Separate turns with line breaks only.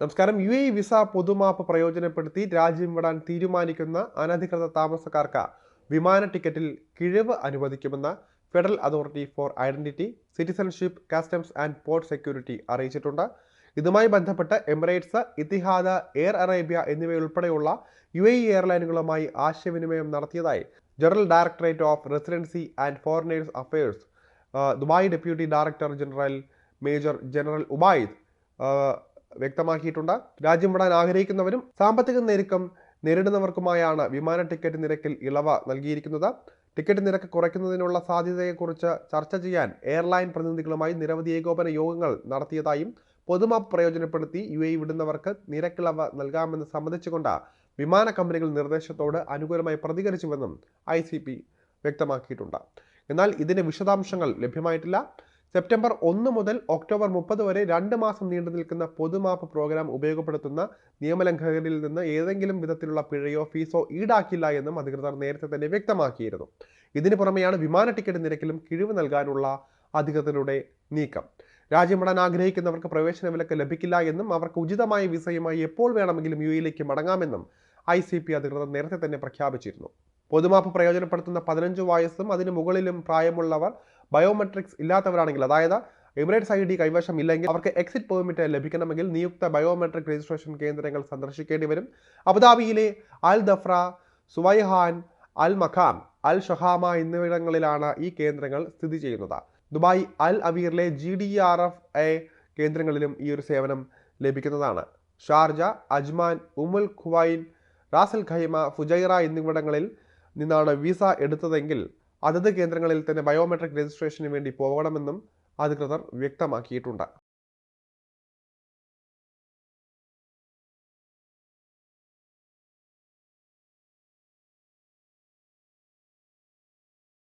നമസ്കാരം. U A visa പൊതുമാപ്പ് പ്രയോജനപ്പെടുത്തി രാജ്യം വിടാൻ തീരുമാനിക്കുന്ന അനധികൃത താമസക്കാർക്ക് വിമാന ടിക്കറ്റിൽ കിഴിവ് അനുവദിക്കുമെന്ന് federal authority for identity citizenship customs and port security അറിയിച്ചിട്ടുണ്ട്. ഇതുമായി ബന്ധപ്പെട്ട് എമിറേറ്റ്സ് ഇത്തിഹാദ് എയർ അറേബ്യ എന്നിവയുൾപ്പെടെയുള്ള യു എ എയർലൈനുകളുമായി ആശയവിനിമയം നടത്തിയതായി general directorate of residency and foreigners affairs Dubai deputy director general major general Obaid വ്യക്തമാക്കിയിട്ടുണ്ട്. രാജ്യം വിടാൻ ആഗ്രഹിക്കുന്നവരും സാമ്പത്തിക ഞെരുക്കം നേരിടുന്നവർക്കുമായാണ് വിമാന ടിക്കറ്റ് നിരക്കിൽ ഇളവ് നൽകിയിരിക്കുന്നത്. ടിക്കറ്റ് നിരക്ക് കുറയ്ക്കുന്നതിനുള്ള സാധ്യതയെക്കുറിച്ച് ചർച്ച ചെയ്യാൻ എയർലൈൻ പ്രതിനിധികളുമായി നിരവധി ഏകോപന യോഗങ്ങൾ നടത്തിയതായും പൊതുമാപ്പ് പ്രയോജനപ്പെടുത്തി യു എ വിടുന്നവർക്ക് നിരക്കിളവ് നൽകാമെന്ന് സംബന്ധിച്ചുകൊണ്ട് വിമാന കമ്പനികൾ നിർദ്ദേശത്തോട് അനുകൂലമായി പ്രതികരിച്ചുവെന്നും ഐ വ്യക്തമാക്കിയിട്ടുണ്ട്. എന്നാൽ ഇതിന്റെ വിശദാംശങ്ങൾ ലഭ്യമായിട്ടില്ല. സെപ്റ്റംബർ ഒന്ന് മുതൽ ഒക്ടോബർ മുപ്പത് വരെ രണ്ട് മാസം നീണ്ടു നിൽക്കുന്ന പൊതുമാപ്പ് പ്രോഗ്രാം ഉപയോഗപ്പെടുത്തുന്ന നിയമലംഘകരിൽ നിന്ന് ഏതെങ്കിലും വിധത്തിലുള്ള പിഴയോ ഫീസോ ഈടാക്കില്ല എന്നും അധികൃതർ നേരത്തെ തന്നെ വ്യക്തമാക്കിയിരുന്നു. ഇതിനു പുറമെയാണ് വിമാന ടിക്കറ്റ് നിരക്കിലും കിഴിവ് നൽകാനുള്ള അധികൃതരുടെ നീക്കം. രാജ്യമടാൻ ആഗ്രഹിക്കുന്നവർക്ക് പ്രവേശന വിലക്ക് ലഭിക്കില്ല എന്നും അവർക്ക് ഉചിതമായ വിസയുമായി എപ്പോൾ വേണമെങ്കിലും യു എയിലേക്ക് മടങ്ങാമെന്നും ഐ സി പി അധികൃതർ നേരത്തെ തന്നെ പ്രഖ്യാപിച്ചിരുന്നു. പൊതുമാപ്പ് പ്രയോജനപ്പെടുത്തുന്ന പതിനഞ്ച് വയസ്സും അതിനു മുകളിലും പ്രായമുള്ളവർ ബയോമെട്രിക്സ് ഇല്ലാത്തവരാണെങ്കിൽ അതായത് എമിറേറ്റ്സ് ഐ ഡി കൈവശം ഇല്ലെങ്കിൽ അവർക്ക് എക്സിറ്റ് പെർമിറ്റ് ലഭിക്കണമെങ്കിൽ നിയുക്ത ബയോമെട്രിക് രജിസ്ട്രേഷൻ കേന്ദ്രങ്ങൾ സന്ദർശിക്കേണ്ടി വരും. അബുദാബിയിലെ അൽ ദഫ്ര സുവൈഹാൻ അൽ മഖാം അൽ ഷഹാമ എന്നിവിടങ്ങളിലാണ് ഈ കേന്ദ്രങ്ങൾ സ്ഥിതി ചെയ്യുന്നത്. Dubai Al അവീറിലെ G D R F A കേന്ദ്രങ്ങളിലും ഈ ഒരു സേവനം ലഭിക്കുന്നതാണ്. Sharjah Ajman Umm al Quwain Ras al Khaimah Fujairah എന്നിവിടങ്ങളിൽ നിന്നാണ് വിസ എടുത്തതെങ്കിൽ അതത് കേന്ദ്രങ്ങളിൽ തന്നെ ബയോമെട്രിക് രജിസ്ട്രേഷന് വേണ്ടി പോകണമെന്നും അധികൃതർ വ്യക്തമാക്കിയിട്ടുണ്ട്.